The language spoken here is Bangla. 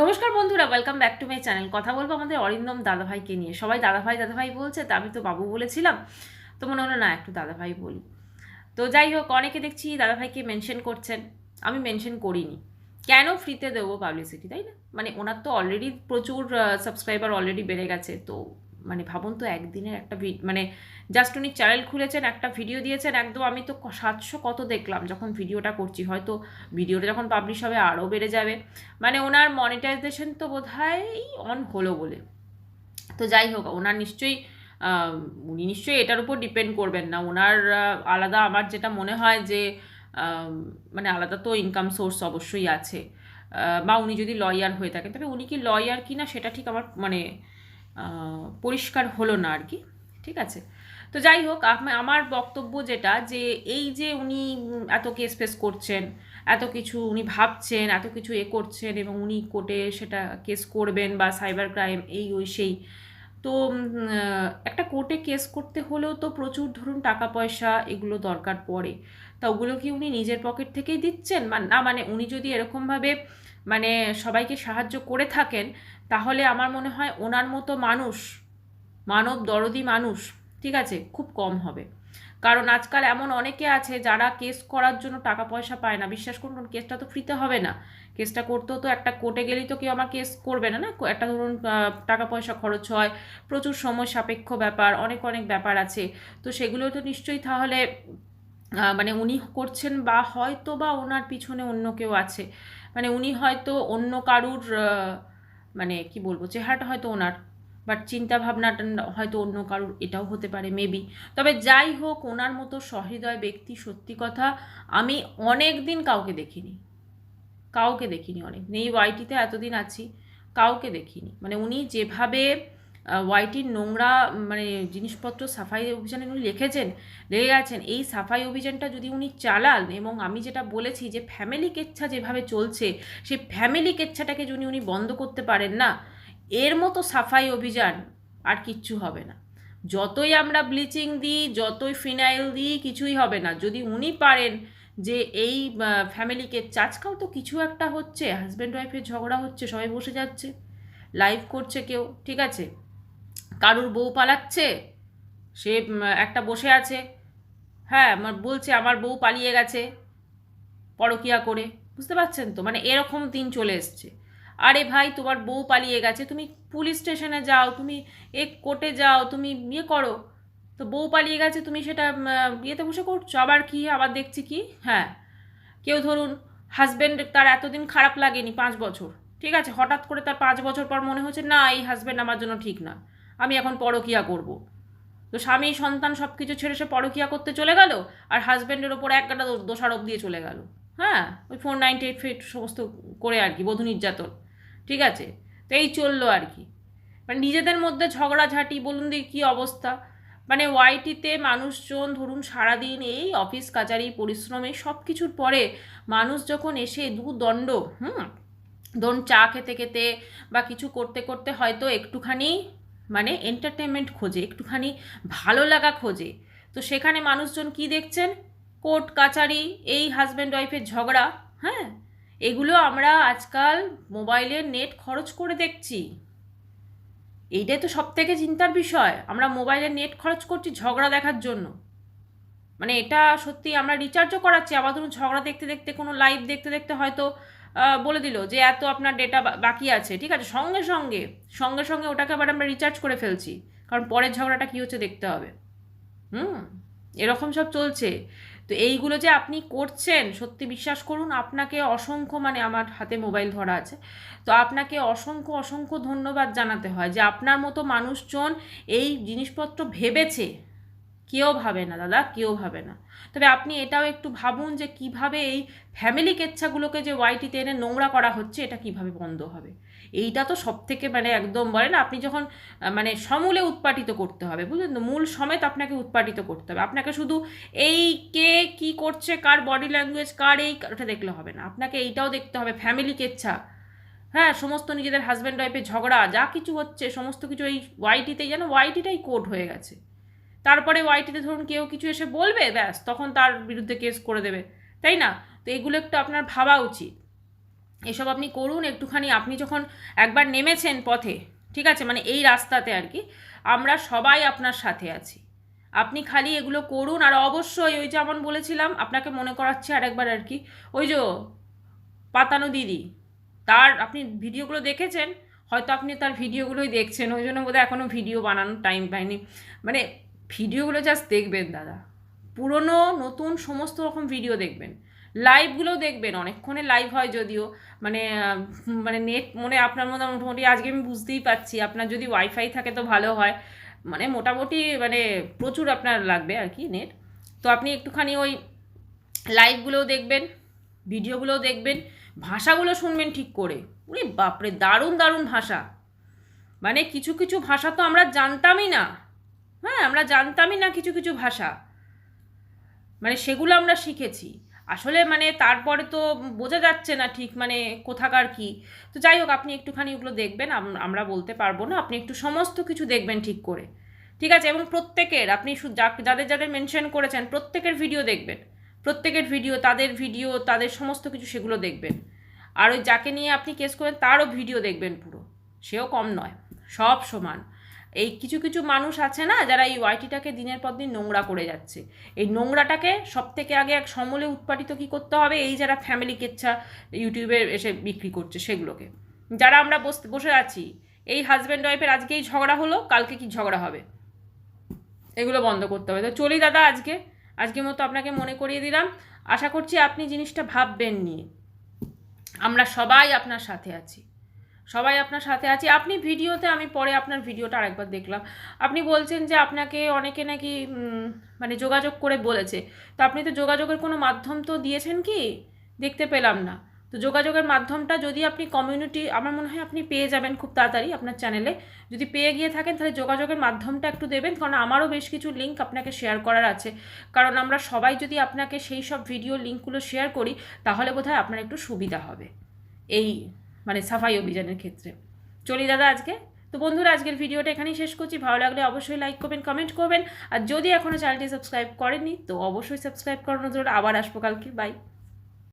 নমস্কার বন্ধুরা welcome back to my channel কথা বলব আমাদের অরিন্দম দাদাভাইকে নিয়ে। সবাই দাদাভাই দাদাভাই বলছে, তা আমি তো বাবু বলেছিলাম, তো মনে হলো, না, একটু দাদাভাই বলি তো যাই হোক, অনেকে দেখছি দাদাভাইকে মেনশন করছেন। আমি মেনশন করিনি। কেন ফ্রিতে দেবো পাবলিসিটি তাই না? মানে ওনার তো অলরেডি প্রচুর সাবস্ক্রাইবার অলরেডি বেড়ে গেছে, তো মানে ভাবুন তো, একদিনের একটা মানে জাস্ট উনি চ্যানেল খুলেছেন, একটা ভিডিও দিয়েছেন, একদম আমি তো সাতশো কত দেখলাম যখন ভিডিওটা করছি। হয়তো ভিডিওটা যখন পাবলিশ হবে আরও বেড়ে যাবে। মানে ওনার মনিটাইজেশন তো বোধ অন হলো বলে। তো যাই হোক, ওনার নিশ্চয়ই উনি নিশ্চয়ই এটার উপর ডিপেন্ড করবেন না। ওনার আলাদা আমার যেটা মনে হয় যে মানে আলাদা তো ইনকাম সোর্স অবশ্যই আছে। বা উনি যদি লয়ার হয়ে থাকেন, তবে উনি কি লয়ার কি না সেটা ঠিক আমার মানে পরিষ্কার হলো না আর কি ঠিক আছে? তো যাই হোক আমার বক্তব্য যেটা যে এই যে উনি এত কেস ফেস করছেন, এত কিছু উনি ভাবছেন, এত কিছু এ করছেন এবং উনি কোর্টে সেটা কেস করবেন বা সাইবার ক্রাইম এই ওই সেই, তো একটা কোর্টে কেস করতে হলেও তো প্রচুর ধরুন টাকা পয়সা এগুলো দরকার পড়ে। তা ওগুলো কি উনি নিজের পকেট থেকেই দিচ্ছেন? না মানে উনি যদি এরকমভাবে মানে সবাইকে সাহায্য করে থাকেন, তাহলে আমার মনে হয় ওনার মতো মানুষ, মানব দরদি মানুষ, ঠিক আছে, খুব কম হবে। কারণ আজকাল এমন অনেকে আছে যারা কেস করার জন্য টাকা পয়সা পায় না। বিশ্বাস করুন, কেসটা তো ফ্রিতে হবে না। কেসটা করতেও তো একটা কোর্টে গেলেই তো কেউ আমার কেস করবে না না? একটা ধরুন টাকা পয়সা খরচ হয়, প্রচুর সময় সাপেক্ষ ব্যাপার, অনেক অনেক ব্যাপার আছে। তো সেগুলো তো নিশ্চয়ই তাহলে মানে উনি করছেন বা হয়তো বা ওনার পিছনে অন্য কেউ আছে। মানে উনি হয়তো অন্য কারুর মানে কি বলব, চেহারাটা হয়তো ওনার বাট চিন্তা ভাবনাটা হয়তো অন্য কারুর, এটাও হতে পারে মেবি তবে যাই হোক, ওনার মতো সহৃদয় ব্যক্তি, সত্যি কথা, আমি অনেক দিন কাউকে দেখিনি। কাউকে দেখিনি অনেক। এই ওয়াইটিতে এতদিন আছি, কাউকে দেখিনি। মানে উনি যেভাবে ওয়াইটির নোংরা মানে জিনিসপত্র সাফাই অভিযানে উনি লিখেছেন, লেগে গেছেন। এই সাফাই অভিযানটা যদি উনি চালান এবং আমি যেটা বলেছি যে ফ্যামিলি কেচ্ছা যেভাবে চলছে, সেই ফ্যামিলি কেচ্ছাটাকে যদি উনি বন্ধ করতে পারেন না, এর মতো সাফাই অভিযান আর কিচ্ছু হবে না। যতই আমরা ব্লিচিং দিই, যতই ফিনাইল দিই, কিছুই হবে না। যদি উনি পারেন যে, এই ফ্যামিলিকে আজকাল তো কিছু একটা হচ্ছে হাজব্যান্ড ওয়াইফের ঝগড়া হচ্ছে, সবাই বসে যাচ্ছে লাইভ করছে কেউ, ঠিক আছে? কারুর বউ পালাচ্ছে? সে একটা বসে আছে। হ্যাঁ আমার বলছে আমার বউ পালিয়ে গেছে। পরকিয়া করে। বুঝতে পারছেন তো? মানে এরকম দিন চলে এসছে। আরে ভাই, তোমার বউ পালিয়ে গেছে। তুমি পুলিশ স্টেশনে যাও, তুমি এ কোর্টে যাও, তুমি ইয়ে করো। তো বউ পালিয়ে গেছে, তুমি সেটা ইয়েতে বসে করছ? আবার কি? আবার দেখছি কি? হ্যাঁ। কেউ ধরুন হাজব্যান্ড তার এতদিন খারাপ লাগেনি, পাঁচ বছর। ঠিক আছে? হঠাৎ করে তার পাঁচ বছর পর মনে হচ্ছে, না, এই হাজব্যান্ড আমার জন্য ঠিক না। আমি এখন পরকিয়া করব। তো স্বামী, সন্তান সব কিছু ছেড়ে সে পরকিয়া করতে চলে গেল আর হাজব্যান্ডের ওপর এক দো- দোষারোপ দিয়ে চলে গেল। হ্যাঁ ওই ফোর নাইনটি এইট ফিট সমস্ত করে আর কি, বধূ নির্যাতন। ঠিক আছে? তো এই চলল আর কি। মানে নিজেদের মধ্যে ঝগড়াঝাটি, বলুন দেখি কী অবস্থা। মানে ওয়াইটিতে মানুষজন ধরুন সারাদিন এই অফিস কাচারি, পরিশ্রমে সব কিছুর পরে মানুষ যখন এসে দু দণ্ড, হুম, ধরুন চা খেতে খেতে বা কিছু করতে করতে হয়তো একটুখানি মানে এন্টারটেনমেন্ট খোঁজে, একটুখানি ভালো লাগা খোঁজে। তো সেখানে মানুষজন কি দেখছেন? কোর্ট, কাচারি, এই হাজব্যান্ড ওয়াইফের ঝগড়া হ্যাঁ? এগুলো আমরা আজকাল মোবাইলে নেট খরচ করে দেখছি। এইটাই তো সব থেকে চিন্তার বিষয়। আমরা মোবাইলে নেট খরচ করছি ঝগড়া দেখার জন্য। মানে এটা সত্যি আমরা রিচার্জও করাচ্ছি। আবার ধরুন ঝগড়া দেখতে দেখতে কোনো লাইভ দেখতে দেখতে হয়তো বলে দিল যে এত আপনার ডেটা বাকি আছে, ঠিক আছে? সঙ্গে সঙ্গে সঙ্গে সঙ্গে ওটাকে আবার আমরা রিচার্জ করে ফেলছি। কারণ পরের ঝগড়াটা কী হচ্ছে দেখতে হবে। হুম? এরকম সব চলছে। তো এইগুলো যে আপনি করছেন, সত্যি বিশ্বাস করুন, আপনাকে অসংখ্য মানে আমার হাতে মোবাইল ধরা আছে। তো আপনাকে অসংখ্য অসংখ্য ধন্যবাদ জানাতে হয় যে আপনার মতো মানুষজন এই জিনিসপত্র ভেবেছে। কেউ ভাবে না, দাদা, কেউ ভাবে না। তবে আপনি এটাও একটু ভাবুন যে কীভাবে এই ফ্যামিলি কেচ্ছাগুলোকে যে ওয়াইটিতে এনে নোংরা করা হচ্ছে, এটা কীভাবে বন্ধ হবে? এইটা তো সব থেকে মানে একদম বলে না, আপনি যখন মানে সমূলে উৎপাটিত করতে হবে, বুঝলেন তো? মূল সমেত আপনাকে উৎপাটিত করতে হবে। আপনাকে শুধু এই কে কি করছে, কার বডি ল্যাঙ্গুয়েজ কার এই, ওটা দেখলে হবে না। আপনাকে এইটাও দেখতে হবে ফ্যামিলি কেচ্ছা। হ্যাঁ সমস্ত নিজেদের হাজব্যান্ড ওয়াইফের ঝগড়া, যা কিছু হচ্ছে, সমস্ত কিছু এই ওয়াইটিতেই যেন ওয়াইটিটাই কোর্ট হয়ে গেছে। তারপরে ওয়াইটিতে ধরুন কেউ কিছু এসে বলবে, ব্যাস, তখন তার বিরুদ্ধে কেস করে দেবে। তাই না? তো এগুলো একটু আপনার ভাবা উচিত। এসব আপনি করুন, একটুখানি আপনি যখন একবার নেমেছেন পথে, ঠিক আছে? মানে এই রাস্তাতে আর কি, আমরা সবাই আপনার সাথে আছি। আপনি খালি এগুলো করুন, আর অবশ্যই ওই যেমন বলেছিলাম, আপনাকে মনে করাচ্ছি আরেকবার আর কি, ওই যে পাতানো দিদি, তার আপনি ভিডিওগুলো দেখেছেন? হয়তো আপনি তার ভিডিওগুলোই দেখছেন, ওই জন্য বোধহয় এখনও ভিডিও বানানোর টাইম পায়নি মানে ভিডিওগুলো জাস্ট দেখবেন দাদা। পুরনো, নতুন সমস্ত রকম ভিডিও দেখবেন। লাইভগুলোও দেখবেন, অনেকক্ষণে লাইভ হয় যদিও। মানে মানে নেট মনে আপনার মধ্যে মোটামুটি আজকে আমি বুঝতেই পারছি। আপনার যদি ওয়াইফাই থাকে তো ভালো হয়। মানে মোটামুটি মানে প্রচুর আপনার লাগবে আর কি নেট তো আপনি একটুখানি ওই লাইভগুলোও দেখবেন ভিডিওগুলোও দেখবেন, ভাষাগুলো শুনবেন ঠিক করে। উরে বাপরে, দারুণ দারুণ ভাষা। মানে কিছু কিছু ভাষা তো আমরা জানতামই না। হ্যাঁ আমরা জানতামই না কিছু কিছু ভাষা। মানে সেগুলো আমরা শিখেছি। আসলে মানে তারপরে তো বোঝা যাচ্ছে না ঠিক মানে কোথাকার কি। তো যাই হোক, আপনি একটুখানি ওগুলো দেখবেন আমরা বলতে পারব না। আপনি একটু সমস্ত কিছু দেখবেন ঠিক করে। ঠিক আছে? এবং প্রত্যেকের, আপনি যাদের যাদের মেনশন করেছেন, প্রত্যেকের ভিডিও দেখবেন। প্রত্যেকের ভিডিও তাদের ভিডিও তাদের সমস্ত কিছু সেগুলো দেখবেন। আর ওই যাকে নিয়ে আপনি কেস করেন, তারও ভিডিও দেখবেন পুরো। সেও কম নয়, সব সমান। এই কিছু কিছু মানুষ আছে না, যারা এই ওয়াইটিটাকে দিনের পর দিন নোংরা করে যাচ্ছে। এই নোংরাটাকে সব থেকে আগে এক সমলে উৎপাদিত কি করতে হবে? এই যারা ফ্যামিলি কেচ্ছা ইউটিউবে এসে বিক্রি করছে সেগুলোকে। যারা আমরা বস- বসে আছি, এই হাজব্যান্ড ওয়াইফের আজকেই ঝগড়া হলো, কালকে কি ঝগড়া হবে? এগুলো বন্ধ করতে হবে। তো চলি দাদা আজকে। আজকের মতো আপনাকে মনে করিয়ে দিলাম। আশা করছি আপনি জিনিসটা ভাববেন নিয়ে আমরা সবাই আপনার সাথে আছি। সবাই আপনার সাথে আছি। আপনি ভিডিওতে, আমি পরে আপনার ভিডিওটা আরেকবার দেখলাম। আপনি বলছেন যে আপনাকে অনেকে নাকি মানে যোগাযোগ করে বলেছে। তো আপনি তো যোগাযোগের কোনো মাধ্যম তো দিয়েছেন কি? দেখতে পেলাম না। তো যোগাযোগের মাধ্যমটা যদি আপনি কমিউনিটি আমার মনে হয় আপনি পেয়ে যাবেন খুব তাড়াতাড়ি আপনার চ্যানেলে যদি পেয়ে গিয়ে থাকেন, তাহলে যোগাযোগের মাধ্যমটা একটু দেবেন। কারণ আমারও বেশ কিছু লিঙ্ক আপনাকে শেয়ার করার আছে। কারণ আমরা সবাই যদি আপনাকে সেই সব ভিডিও লিঙ্কগুলো শেয়ার করি, তাহলে বোধহয় আপনার একটু সুবিধা হবে। এই মানে সাফাই অভিযানের ক্ষেত্রে। চলি দাদা আজকে। তো বন্ধুরা, আজকের ভিডিওটা এখানেই শেষ করছি। ভালো লাগলে অবশ্যই লাইক করবেন কমেন্ট করবেন। আর যদি এখনও চ্যানেলটি সাবস্ক্রাইব করেননি, তো অবশ্যই সাবস্ক্রাইব করানোর জন্য আবার আসব কালকে। বাই